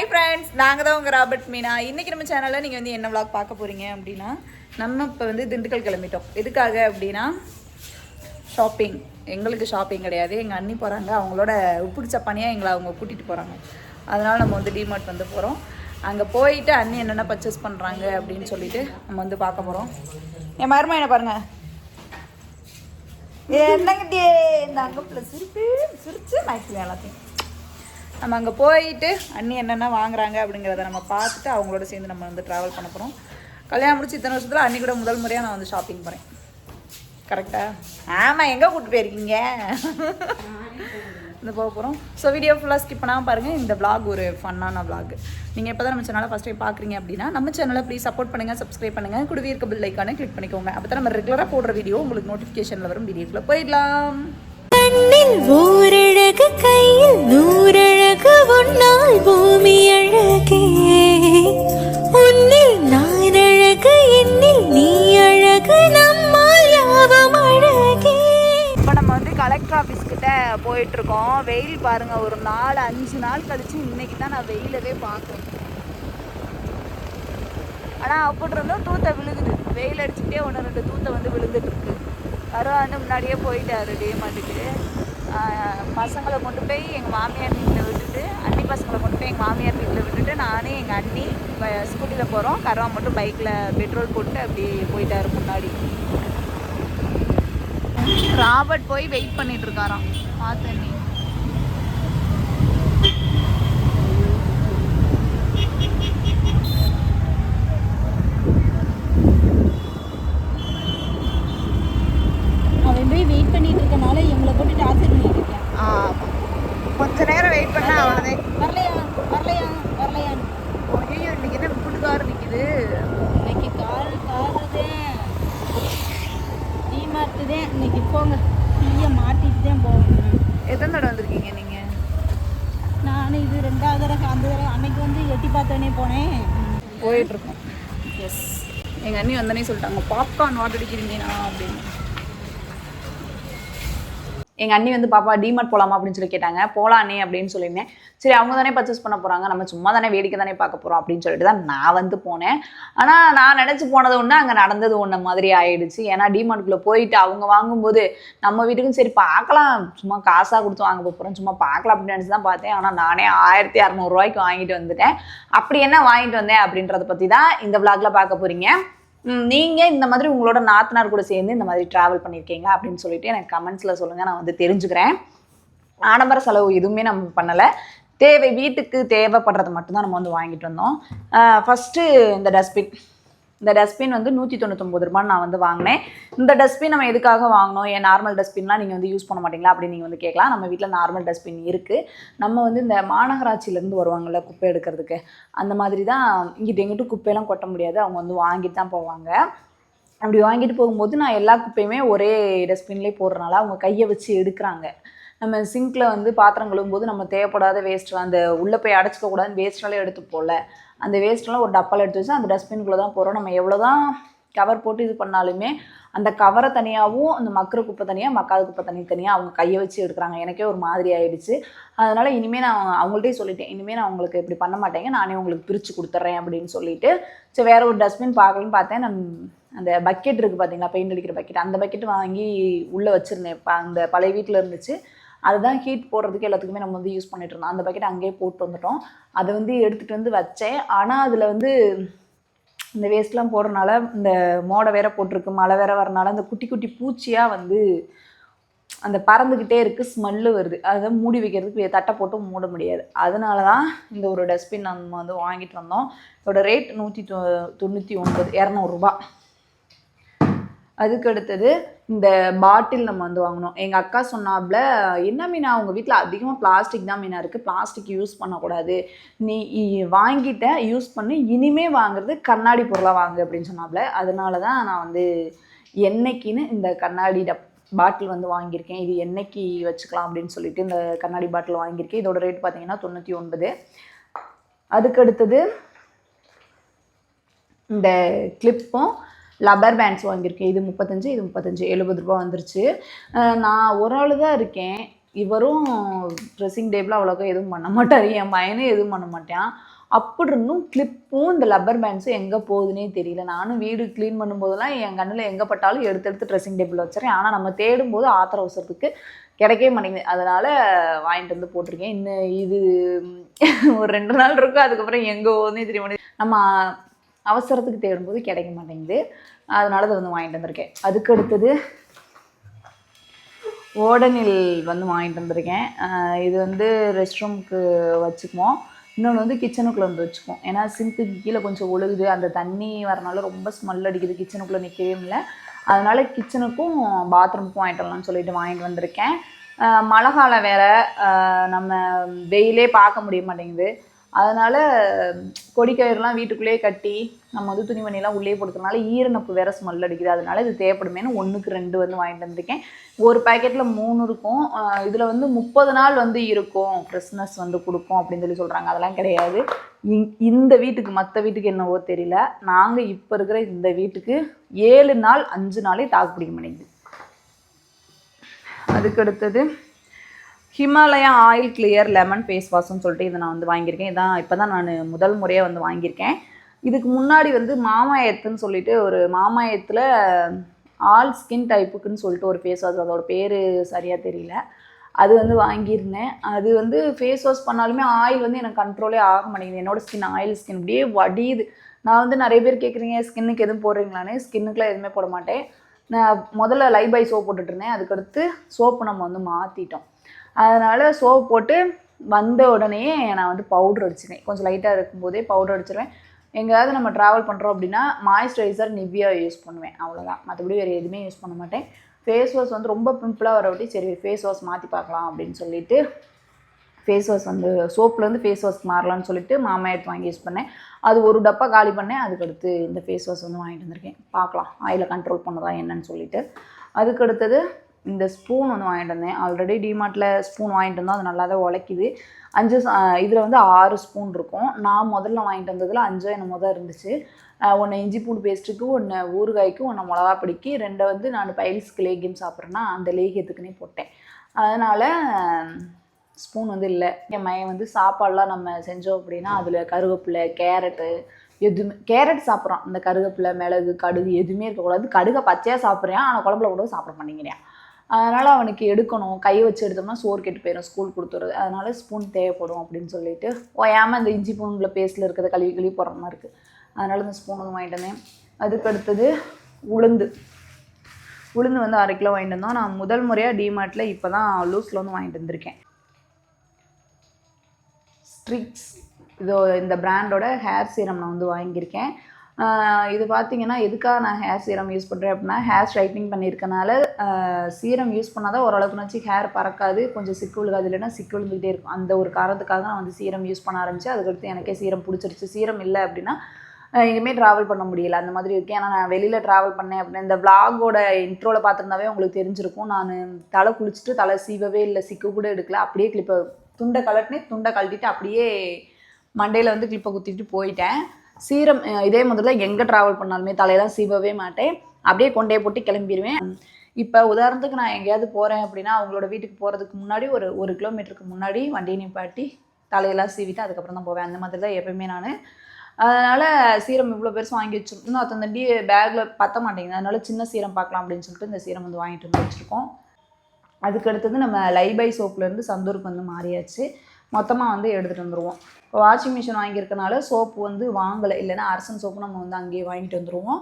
Hi friends நாங்கள் தான் உங்கள் ராபர்ட் மீனா. இன்றைக்கி நம்ம சேனலில் நீங்கள் வந்து என்ன விளாக் பார்க்க போகிறீங்க அப்படின்னா நம்ம இப்போ வந்து திண்டுக்கல் கிளம்பிட்டோம். எதுக்காக அப்படின்னா ஷாப்பிங் எங்களுக்கு ஷாப்பிங் கிடையாது. எங்கள் அண்ணி போகிறாங்க அவங்களோட உப்புக்கு சப்பானியாக எங்களை அவங்க கூட்டிகிட்டு போகிறாங்க அதனால் நம்ம வந்து டிமார்ட் வந்து போகிறோம் அங்கே போயிட்டு அண்ணி என்னென்ன பர்ச்சேஸ் பண்ணுறாங்க அப்படின்னு சொல்லிட்டு நம்ம வந்து பார்க்க போகிறோம் என் மருமா என்ன பாருங்கள் என்னங்கிட்டே இந்த அங்கே சிரிப்பு சிரிச்சு மேக்ஸிமம் எல்லாத்தையும். நம்ம அங்கே போயிட்டு அண்ணி என்னென்ன வாங்குறாங்க அப்படிங்கிறத நம்ம பார்த்துட்டு அவங்களோட சேர்ந்து நம்ம வந்து ட்ராவல் பண்ண போகிறோம் கல்யாணம் முடிச்சு இத்தனை வருஷத்தில் அன்னி கூட முதல் முறையாக நான் வந்து ஷாப்பிங் போகிறேன் கரெக்டாக ஆமாம் எங்கே கூப்பிட்டு போயிருக்கீங்க? இந்த போக போகிறோம் ஸோ வீடியோ ஃபுல்லாக ஸ்கிப் பண்ணாமல் பாருங்கள் இந்த vlog ஒரு ஃபன்னான vlog. நீங்கள் இப்போ தான் நம்ம சேனலை ஃபஸ்ட் டைம் பார்க்குறீங்க அப்படின்னா நம்ம சேனலை ப்ளீஸ் சப்போர்ட் பண்ணுங்கள் சப்ஸ்கிரைப் பண்ணுங்கள் கூடவே இருக்க பில் ஐக்கானே கிளிக் பண்ணிக்கோங்க. அப்போ தான் நம்ம ரெகுலராக போடுற வீடியோ உங்களுக்கு நோட்டிஃபிகேஷனில் வரும். வீடியோக்குள்ளே போயிடலாம். கையில் நூறு உன்னால் பூமி அழகே. உன்னில் நான் அழகு என்னில் நீ அழகு நம்மால் யாவும் அழகே. இப்போ நம்ம வந்து கலெக்டர் ஆஃபீஸ் கிட்ட போயிட்டு இருக்கோம் வெயில் பாருங்க ஒரு நாலு அஞ்சு நாள் கழிச்சு இன்னைக்கு தான் நான் வெயிலவே பார்க்குறேன். ஆனால் அப்படி இருந்தும் தூத்தை விழுகுது. வெயில் அடிச்சுட்டே ஒன்று ரெண்டு தூத்தை வந்து விழுந்துட்டு இருக்கு. வர முன்னாடியே போயிட்டாரு டேமாட்டுக்கு பசங்களை கொண்டு போய் எங்கள் மாமியார் வீட்டில் விட்டுட்டு அண்ணி பசங்களை கொண்டு போய் எங்கள் மாமியார் வீட்டில் விட்டுட்டு நானே எங்கள் அண்ணி ஸ்கூட்டியில் போகிறோம் கருவா மட்டும் பைக்கில் பெட்ரோல் போட்டு அப்படி போயிட்டாரு முன்னாடி. ராபர்ட் போய் வெயிட் பண்ணிட்டு இருக்காராம் நீ அவன் போய் வெயிட் பண்ணிட்டு இருக்கனால எங்களை போட்டு டார்ச்சர் பண்ணிட்டு இருக்கேன் ஆமா கொஞ்ச நேரம் வெயிட் பண்ணா அவ்வளோதே வரலையா வரலையா வரலையா ஐயோ இன்னைக்கு என்ன புட்டு கார் நிற்குது இன்னைக்கு கால் காருதேன் டீ மாத்துதேன் இன்னைக்கு போங்க. டீயை மாட்டிட்டு தான் போகணும். எத்தனை தடவை வந்திருக்கீங்க நீங்கள் நான் இது ரெண்டாவது தடவை அந்த தடவை அன்னைக்கு வந்து எட்டி பார்த்தோன்னே போனேன். போயிட்டு இருக்கோம். எஸ் எங்கள் அண்ணி வந்தனே சொல்லிட்டாங்க பாப்கார்ன் வாட்டர் அடிக்கிறீங்கண்ணா அப்படின்னு. எங்கள் அண்ணி வந்து பாப்பா டிமார்ட் போகலாமா அப்படின்னு சொல்லி கேட்டாங்க. போகலானே அப்படின்னு சொல்லியிருந்தேன். சரி அவங்க தானே பர்ச்சேஸ் பண்ண போகிறாங்க நம்ம சும்மா தானே வேடிக்கை தானே பார்க்க போகிறோம் அப்படின்னு சொல்லிட்டு தான் நான் வந்து போனேன். ஆனால் நான் நினச்சி போனது ஒன்று அங்கே நடந்தது ஒன்று மாதிரி ஆயிடுச்சு. ஏன்னா டிமார்ட்குள்ளே போயிட்டு அவங்க வாங்கும்போது நம்ம வீட்டுக்கும் சரி பார்க்கலாம். சும்மா காசாக கொடுத்து வாங்க போகிறோம் சும்மா பார்க்கலாம் அப்படின்னு நினச்சி தான் பார்த்தேன். ஆனால் நானே ஆயிரத்தி அறநூறுவாய்க்கு வாங்கிட்டு வந்துட்டேன். அப்படி என்ன வாங்கிட்டு வந்தேன் அப்படின்றத பற்றி தான் இந்த விளாக்ல பார்க்க போகிறீங்க நீங்கள் இந்த மாதிரி உங்களோட நாத்தனார் கூட சேர்ந்து இந்த மாதிரி ட்ராவல் பண்ணியிருக்கீங்க அப்படின்னு சொல்லிட்டு எனக்கு கமெண்ட்ஸில் சொல்லுங்கள் நான் வந்து தெரிஞ்சுக்கிறேன். ஆடம்பர செலவு எதுவுமே நம்ம பண்ணலை. தேவை வீட்டுக்கு தேவைப்படுறது மட்டும்தான் நம்ம வந்து வாங்கிட்டு வந்தோம். ஃபஸ்ட்டு இந்த டஸ்ட்பின் இந்த டஸ்ட்பின் வந்து நூற்றி தொண்ணூத்தொம்பது ரூபான்னு நான் வந்து வாங்கினேன். இந்த டஸ்ட்பின் நம்ம எதுக்காக வாங்கினோம்? ஏன் நார்மல் டஸ்ட்பின்லாம் நீங்கள் வந்து யூஸ் பண்ண மாட்டீங்களா? அப்படின்னு நீங்கள் வந்து கேட்கலாம். நம்ம வீட்டில் நார்மல் டஸ்ட்பின் இருக்குது நம்ம வந்து இந்த மாநகராட்சியிலேருந்து வருவாங்கள்ல குப்பை எடுக்கிறதுக்கு. அந்த மாதிரி தான் இங்கிட்ட எங்கிட்டும் குப்பையெல்லாம் கொட்ட முடியாது. அவங்க வந்து வாங்கிட்டு தான் போவாங்க. அப்படி வாங்கிட்டு போகும்போது நான் எல்லா குப்பையுமே ஒரே டஸ்ட்பின்லேயே போடுறனால அவங்க கையை வச்சு எடுக்கிறாங்க. நம்ம சிங்க்கில் வந்து பாத்திரம் கழுவும்போது நம்ம தேவைப்படாத வேஸ்ட்லாம் அந்த உள்ளே போய் அடைச்சிக்கக்கூடாதுன்னு வேஸ்ட்னாலே எடுத்து போகல அந்த வேஸ்ட்லாம் ஒரு டப்பாவில் எடுத்து வச்சு அந்த டஸ்ட்பின்குள்ளே தான் போகிறோம் நம்ம எவ்வளோ தான் கவர் போட்டு இது பண்ணாலுமே அந்த கவரை தனியாகவும் அந்த மக்கிற குப்பை தனியாக மக்காத குப்பை தனி தனியாக அவங்க கையை வச்சு எடுக்கிறாங்க. எனக்கே ஒரு மாதிரி ஆயிடுச்சு. அதனால் இனிமேல் நான் அவங்கள்ட்டே சொல்லிட்டேன். இனிமேல் நான் உங்களுக்கு இப்படி பண்ண மாட்டேங்க. நானே உங்களுக்கு பிரித்து கொடுத்துட்றேன் அப்படின்னு சொல்லிட்டு. சரி வேறு ஒரு டஸ்ட்பின் பார்க்கலன்னு பார்த்தேன். நான் அந்த பக்கெட் இருக்குது பார்த்தீங்களா பெயிண்ட் அடிக்கிற பக்கெட் அந்த பக்கெட் வாங்கி உள்ளே வச்சுருந்தேன். இப்போ அந்த பழைய வீட்டில் இருந்துச்சு. அதுதான் ஹீட் போடுறதுக்கு எல்லாத்துக்குமே நம்ம வந்து யூஸ் பண்ணிட்டு இருந்தோம். அந்த பக்கெட் அங்கேயே போட்டு வந்துட்டோம். அதை வந்து எடுத்துகிட்டு வந்து வச்சேன். ஆனால் அதில் வந்து இந்த வேஸ்ட்லாம் போடுறனால இந்த மோடை வேற போட்டிருக்கு மழை வேற வரனால அந்த குட்டி குட்டி பூச்சியாக வந்து அந்த பறந்துக்கிட்டே இருக்குது ஸ்மெல்லு வருது. அதை மூடி வைக்கிறதுக்கு தட்டை போட்டு மூட முடியாது. அதனால தான் இந்த ஒரு டஸ்ட்பின் நம்ம வந்து வாங்கிட்டு வந்தோம். இதோட ரேட் நூற்றி தொ தொண்ணூற்றி ஒன்பது இரநூறுபா. அதுக்கு அடுத்தது இந்த பாட்டில் நம்ம வந்து வாங்கினோம் எங்கள் அக்கா சொன்னாப்புல என்ன மீனா உங்கள் வீட்டில் அதிகமாக பிளாஸ்டிக் தான் மீனாக இருக்குது பிளாஸ்டிக் யூஸ் பண்ணக்கூடாது. நீ வாங்கிட்ட யூஸ் பண்ணி. இனிமே வாங்குறது கண்ணாடி பொருளாக வாங்கு அப்படின்னு சொன்னாப்புல அதனால தான் நான் வந்து என்னைக்குன்னு இந்த கண்ணாடி டப் பாட்டில் வந்து வாங்கியிருக்கேன். இது என்னைக்கு வச்சுக்கலாம் அப்படின்னு சொல்லிட்டு இந்த கண்ணாடி பாட்டில் வாங்கியிருக்கேன். இதோட ரேட் பார்த்தீங்கன்னா தொண்ணூற்றி ஒன்பது. அதுக்கு அடுத்தது இந்த கிளிப்பும் லப்பர் பேண்ட்ஸ் வாங்கியிருக்கேன். இது முப்பத்தஞ்சு இது முப்பத்தஞ்சு. எழுபது ரூபா வந்துருச்சு. நான் ஒரு ஆள் தான் இருக்கேன். இவரும் ட்ரெஸ்ஸிங் டேபிள் அவ்வளோக்கா எதுவும் பண்ண மாட்டார். என் பையனும் எதுவும் பண்ண மாட்டான். அப்படி இருந்தும் கிளிப்பும் இந்த லப்பர் பேண்ட்ஸும் எங்கே போகுதுன்னே தெரியல. நானும் வீடு க்ளீன் பண்ணும்போதெல்லாம் என் கண்ணில் எங்கே பட்டாலும் எடுத்து எடுத்து ட்ரெஸ்ஸிங் டேபிள் வச்சுறேன் ஆனால் நம்ம தேடும்போது ஆத்திர அவசரத்துக்கு கிடைக்கவே மாட்டேங்குது. அதனால் வாங்கிட்டு வந்து போட்டிருக்கேன். இன்னும் இது ஒரு ரெண்டு நாள் இருக்கும். அதுக்கப்புறம் எங்கே போகுதுன்னே தெரிய மாட்டேங்குது. நம்ம அவசரத்துக்கு தேடும்போது கிடைக்க மாட்டேங்குது. அதனால அதை வந்து வாங்கிட்டு வந்திருக்கேன். அதுக்கு அடுத்தது ஓடனில் வந்து வாங்கிட்டு வந்திருக்கேன். இது வந்து ரெஸ்ட் ரூமுக்கு வச்சுக்குவோம். இன்னொன்று வந்து கிச்சனுக்குள்ளே வந்து வச்சுக்குவோம். ஏன்னா சிங்க்குக்கு கீழே கொஞ்சம் ஒழுகுது. அந்த தண்ணி வரனால ரொம்ப ஸ்மெல் அடிக்குது. கிச்சனுக்குள்ளே நிற்கவே இல்லை அதனால் கிச்சனுக்கும் பாத்ரூமுக்கும் வாங்கிட்டு வரலாம்னு சொல்லிட்டு வாங்கிட்டு வந்திருக்கேன். மழை காலம் வேறு. நம்ம வெயிலே பார்க்க முடிய மாட்டேங்குது. அதனால கொடிக்கயிறுலாம் வீட்டுக்குள்ளேயே கட்டி நம்ம வந்து துணிமணிலாம் உள்ளே போடுறதுனால ஈரநப்பு வேற ஸ்மெல் அடிக்குது. அதனால இது தேவைப்படுமேனு ஒன்றுக்கு ரெண்டு வந்து வாங்கிட்டு வந்திருக்கேன். ஒரு பேக்கெட்டில் மூணு இருக்கும். இதில் வந்து முப்பது நாள் வந்து இருக்கும். ஃப்ரெஷ்னஸ் வந்து கொடுக்கும் அப்படின்னு சொல்லி சொல்கிறாங்க அதெல்லாம் கிடையாது. இந்த வீட்டுக்கு மற்ற வீட்டுக்கு என்னவோ தெரியல. நாங்கள் இப்போ இருக்கிற இந்த வீட்டுக்கு ஏழு நாள் அஞ்சு நாளே தாக்கு பிடிக்க மாட்டேங்குது. அதுக்கு அடுத்தது Himalaya oil clear lemon face வாஷ்னு சொல்லிட்டு இதை நான் வந்து வாங்கியிருக்கேன். இதான் இப்போ தான் நான் முதல் முறையாக வந்து வாங்கியிருக்கேன். இதுக்கு முன்னாடி வந்து மாமாயத்துன்னு சொல்லிட்டு ஒரு மாமாயத்தில் ஆல் ஸ்கின் டைப்புக்குன்னு சொல்லிட்டு ஒரு ஃபேஸ் வாஷ் அதோட பேர் சரியாக தெரியல. அது வந்து வாங்கியிருந்தேன். அது வந்து ஃபேஸ் வாஷ் பண்ணாலுமே ஆயில் வந்து எனக்கு கண்ட்ரோலே ஆக மாட்டேங்குது. என்னோடய ஸ்கின் ஆயில் ஸ்கின் அப்படியே வடியுது. நான் வந்து நிறைய பேர் கேட்குறீங்க ஸ்கின்னுக்கு எதுவும் போடுறீங்களான்னு? ஸ்கின்னுக்குலாம் எதுவுமே போட மாட்டேன். நான் முதல்ல லைபாய் சோப் போட்டுட்ருந்தேன் அதுக்கடுத்து சோப்பு நம்ம வந்து மாற்றிட்டோம் அதனால் சோப் போட்டு வந்த உடனே நான் வந்து பவுடர் அடிச்சிருவேன் கொஞ்சம் லைட்டாக இருக்கும்போதே பவுடர் அடிச்சிருவேன். எங்கேயாவது நம்ம ட்ராவல் பண்ணுறோம் அப்படின்னா மாய்ஸ்சரைசர் நிவ்யா யூஸ் பண்ணுவேன். அவ்வளோதான் மற்றபடி வேறு எதுவுமே யூஸ் பண்ண மாட்டேன். ஃபேஸ் வாஷ் வந்து ரொம்ப பிம்பிளாக வர சரி ஃபேஸ் வாஷ் மாற்றி பார்க்கலாம் அப்படின்னு சொல்லிட்டு ஃபேஸ் வாஷ் வந்து சோப்லேருந்து ஃபேஸ் வாஷ் மாறலாம்னு சொல்லிட்டு மாமா எடுத்து வாங்கி யூஸ் பண்ணேன். அது ஒரு டப்பா காலி பண்ணேன். அதுக்கடுத்து இந்த ஃபேஸ் வாஷ் வந்து வாங்கிட்டு வந்திருக்கேன். பார்க்கலாம். ஆயில கண்ட்ரோல் பண்ணதா என்னன்னு சொல்லிட்டு. அதுக்கடுத்தது இந்த ஸ்பூன் ஒன்று வாங்கிட்டு வந்தேன். ஆல்ரெடி டிமார்ட்டில் ஸ்பூன் வாங்கிட்டு வந்தோம். அது நல்லா தான் உழைக்குது. அஞ்சு இதில் வந்து ஆறு ஸ்பூன் இருக்கும். நான் முதல்ல வாங்கிட்டு வந்ததில் அஞ்சோ என்னமோ தான் இருந்துச்சு. ஒன்று இஞ்சி பூண்டு பேஸ்ட்டுக்கு ஒன்று ஊறுகாய்க்கு ஒன்று மிளகா பிடிக்கி ரெண்டை வந்து நான் பைல்ஸ்க்கு லேகியம் சாப்பிட்றேன்னா அந்த லேகியத்துக்குன்னே போட்டேன். அதனால் ஸ்பூன் வந்து இல்லை. என் மையம் வந்து சாப்பாடெலாம் நம்ம செஞ்சோம் அப்படின்னா அதில் கருவேப்பிலை கேரட்டு எதுவுமே கேரட் சாப்பிட்றான். இந்த கருவேப்பிலை மிளகு கடுகு எதுவுமே இருக்கக்கூடாது. கடுகை பச்சையாக சாப்பிட்றேன் ஆனால் குழம்புல கூட சாப்பிட மாட்டேங்கிறேன். அதனால் அவனுக்கு எடுக்கணும். கை வச்சு எடுத்தோம்னா சோறு கெட்டு போயிடும் ஸ்கூல் கொடுத்துறது. அதனால ஸ்பூன் தேவைப்படும் அப்படின்னு சொல்லிட்டு ஓயாமல் இந்த இஞ்சி பூனில் பேஸ்ட்டில் இருக்கிறத கழுவி கழுவி போடுற மாதிரி இருக்குது அதனால் இந்த ஸ்பூன் வந்து வாங்கிட்டு வந்தேன். அதுக்கு அடுத்தது உளுந்து. உளுந்து வந்து அரை கிலோ வாங்கிட்டு வந்தோம். நான் முதல் முறையாக டிமார்ட்டில் இப்போ தான் லூஸில் வந்து வாங்கிட்டு வந்திருக்கேன். ஸ்ட்ரிக்ஸ் இதோ இந்த பிராண்டோட ஹேர் சீரம் நான் வந்து வாங்கியிருக்கேன். இது பார்த்தீங்கன்னா எதுக்காக நான் ஹேர் சீரம் யூஸ் பண்ணுறேன் அப்படின்னா ஹேர் ஸ்ட்ரைட்னிங் பண்ணியிருக்கனால சீரம் யூஸ் பண்ணால் தான் ஓரளவுக்குனாச்சு ஹேர் பறக்காது கொஞ்சம் சிக்கு விழுகாது இல்லைன்னா சிக்கு விழுந்துகிட்டே இருக்கும். அந்த ஒரு காரணத்துக்காக நான் வந்து சீரம் யூஸ் பண்ண ஆரம்பிச்சு அதுக்கடுத்து எனக்கே சீரம் பிடிச்சிருச்சு. சீரம் இல்லை அப்படின்னா எங்கேயுமே ட்ராவல் பண்ண முடியல அந்த மாதிரி இருக்கேன் ஏன்னா நான் வெளியில் ட்ராவல் பண்ணேன் அப்படின்னா இந்த விளாகோட இன்ட்ரோவில் பார்த்துருந்தாவே உங்களுக்கு தெரிஞ்சிருக்கும். நான் தலை குளிச்சுட்டு தலை சீவவே இல்லை சிக்கு கூட எடுக்கல. அப்படியே கிளிப்பை துண்டை கலட்டினே துண்டை கழட்டிட்டு அப்படியே மண்டையில் வந்து கிளிப்பை குத்திட்டு போயிட்டேன். சீரம் இதே இதே முதல்ல எங்கே ட்ராவல் பண்ணாலுமே தலையெல்லாம் சீவவே மாட்டேன். அப்படியே கொண்டே போட்டு கிளம்பிடுவேன் இப்போ உதாரணத்துக்கு நான் எங்கேயாவது போகிறேன் அப்படின்னா அவங்களோட வீட்டுக்கு போகிறதுக்கு முன்னாடி ஒரு ஒரு கிலோமீட்டருக்கு முன்னாடி வண்டியை நிப்பாட்டி தலையெல்லாம் சீவிட்டு அதுக்கப்புறம் தான் போவேன். அந்த மாதிரி தான் எப்பயுமே நான். அதனால் சீரம் இவ்வளோ பெருசு வாங்கி வச்சிருக்கோம் இன்னும் அத்தந்தண்டி பேக்கில் பற்ற மாட்டேங்குது. அதனால சின்ன சீரம் பார்க்கலாம் அப்படின்னு சொல்லிட்டு இந்த சீரம் வந்து வாங்கிட்டு வந்து வச்சுருக்கோம். அதுக்கு அடுத்தது நம்ம லைபை சோப்புலேருந்து சந்தூருக்கு வந்து மாறியாச்சு. மொத்தமாக வந்து எடுத்துகிட்டு வந்துடுவோம் இப்போ வாஷிங் மிஷின் வாங்கியிருக்கனால சோப்பு வந்து வாங்கலை. இல்லைன்னா அரசன் சோப்பு நம்ம வந்து அங்கேயே வாங்கிட்டு வந்துடுவோம்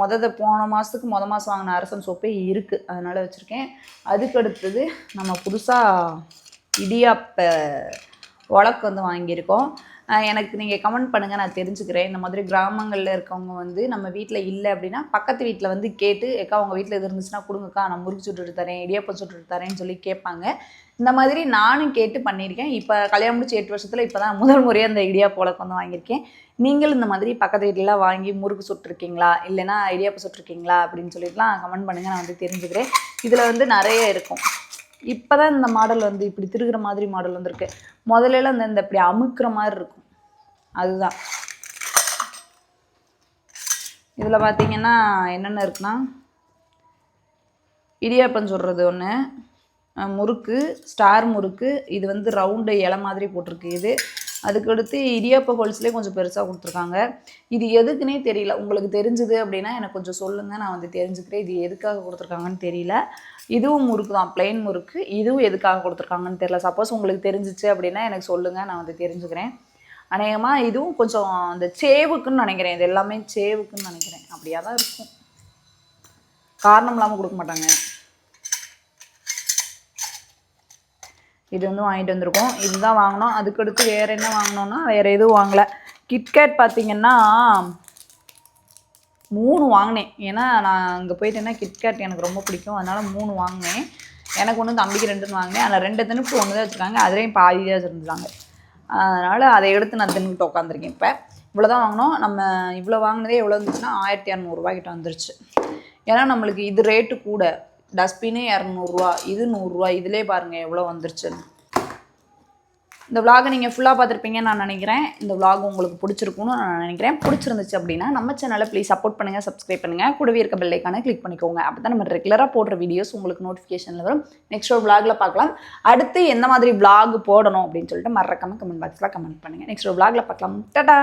மொதல் போன மாதத்துக்கு மொத மாதம் வாங்கின அரசன் சோப்பே இருக்குது அதனால் வச்சுருக்கேன். அதுக்கு அடுத்தது நம்ம புதுசாக இடியாப்ப உலக்கு வந்து வாங்கியிருக்கோம். எனக்கு நீங்கள் கமெண்ட் பண்ணுங்கள் நான் தெரிஞ்சுக்கிறேன். இந்த மாதிரி கிராமங்களில் இருக்கவங்க வந்து நம்ம வீட்டில் இல்லை அப்படின்னா பக்கத்து வீட்டில் வந்து கேட்டு ஏக்கா உங்கள் வீட்டில் எது இருந்துச்சுன்னா கொடுங்கக்கா நான் முறுக்கு சுட்டுட்டு தரேன் இடியாப்பம் சுட்டுட்டு தரேன்னு சொல்லி கேட்பாங்க. இந்த மாதிரி நானும் கேட்டு பண்ணியிருக்கேன். இப்போ கல்யாணம் முடிச்சு எட்டு வருஷத்தில் இப்போ தான் முதல் முறையாக இந்த இடியாப்ப உலக்கு வந்து வாங்கியிருக்கேன். நீங்களும் இந்த மாதிரி பக்கத்து வீட்டிலலாம் வாங்கி முறுக்கு சுட்டிருக்கீங்களா? இல்லைனா இடியாப்பம் சுட்டிருக்கீங்களா? அப்படின்னு சொல்லிட்டுலாம் கமெண்ட் பண்ணுங்கள் நான் வந்து தெரிஞ்சுக்கிறேன். இதில் வந்து நிறைய இருக்கும். இப்போ தான் இந்த மாடல் வந்து இப்படி திருகிற மாதிரி மாடல் வந்துருக்கு. முதல்ல இந்த இந்த இப்படி அமுக்குற மாதிரி இருக்கும். அதுதான். இதில் பார்த்தீங்கன்னா என்னென்ன இருக்குன்னா இடியாப்பம் சொல்கிறது ஒன்று முறுக்கு ஸ்டார் முறுக்கு இது வந்து ரவுண்டு இலை மாதிரி போட்டிருக்கு. இது அதுக்கடுத்து இடியாப்ப ஹோல்ஸ்லேயே கொஞ்சம் பெருசாக கொடுத்துருக்காங்க. இது எதுக்குன்னே தெரியல. உங்களுக்கு தெரிஞ்சுது அப்படின்னா எனக்கு கொஞ்சம் சொல்லுங்கள் நான் வந்து தெரிஞ்சுக்கிறேன். இது எதுக்காக கொடுத்துருக்காங்கன்னு தெரியல. இதுவும் முறுக்கு தான். பிளெயின் முறுக்கு. இதுவும் எதுக்காக கொடுத்துருக்காங்கன்னு தெரியல. சப்போஸ் உங்களுக்கு தெரிஞ்சிச்சு அப்படின்னா எனக்கு சொல்லுங்கள் நான் வந்து தெரிஞ்சுக்கிறேன். அநேகமாக இதுவும் கொஞ்சம் அந்த சேவுக்குன்னு நினைக்கிறேன். இது எல்லாமே சேவுக்குன்னு நினைக்கிறேன். அப்படியாதான் இருக்கும். காரணம் இல்லாமல் கொடுக்க மாட்டாங்க. இது வந்து வாங்கிட்டு வந்திருக்கோம். இதுதான் வாங்கினோம். அதுக்கடுத்து வேறு என்ன வாங்கினோன்னா வேறு எதுவும் வாங்கலை. கிட்கேட் பார்த்தீங்கன்னா மூணு வாங்கினேன். ஏன்னா நான் அங்கே போயிட்டேன்னா கிட்கேட் எனக்கு ரொம்ப பிடிக்கும். அதனால் மூணு வாங்கினேன். எனக்கு ஒன்று தம்பிக்கு ரெண்டுன்னு வாங்கினேன். அதில் ரெண்டு தின்னுட்டு ஒன்று தான் வச்சுருக்காங்க. அதுலேயும் பாதி தான் வச்சுருந்தாங்க. அதனால் அதை எடுத்து நான் தின்னுட்டு உட்காந்துருக்கேன் இப்போ. இவ்வளோ தான் வாங்கினோம். நம்ம இவ்வளோ வாங்கினதே எவ்வளோ இருந்துச்சுன்னா ஆயிரத்தி இரநூறுபா கிட்ட வந்துருச்சு. ஏன்னா நம்மளுக்கு இது ரேட்டு கூட. டஸ்ட்பினே இரநூறுவா இது நூறுரூவா இதிலே பாருங்கள் எவ்வளோ வந்துருச்சுன்னு. இந்த விலாகை நீங்கள் ஃபுல்லாக பார்த்துருப்பீங்கன்னு நான் நினைக்கிறேன். இந்த விலாக் உங்களுக்கு பிடிச்சிருக்கும்னு நான் நினைக்கிறேன். பிடிச்சிருந்துச்சு அப்படின்னா நம்ம சேனலை ப்ளீஸ் சப்போர்ட் பண்ணுங்கள் சப்ஸ்கிரைப் பண்ணுங்கள் கூடவே இருக்க பெல்லைக்கான கிளிக் பண்ணிக்கோங்க. அப்போ தான் நம்ம ரெகுலராக போடுற வீடியோஸ் உங்களுக்கு நோட்டிஃபிகேஷனில் வரும். நெக்ஸ்ட் ஒரு விலாகில் பார்க்கலாம். அடுத்து எந்த மாதிரி விலாக் போடணும் அப்படின்னு சொல்லிட்டு மறக்காமல் கமெண்ட் பாக்ஸில் கமெண்ட் பண்ணுங்கள் நெக்ஸ்ட் ஒரு விலாகில் பார்க்கலாம். டடா!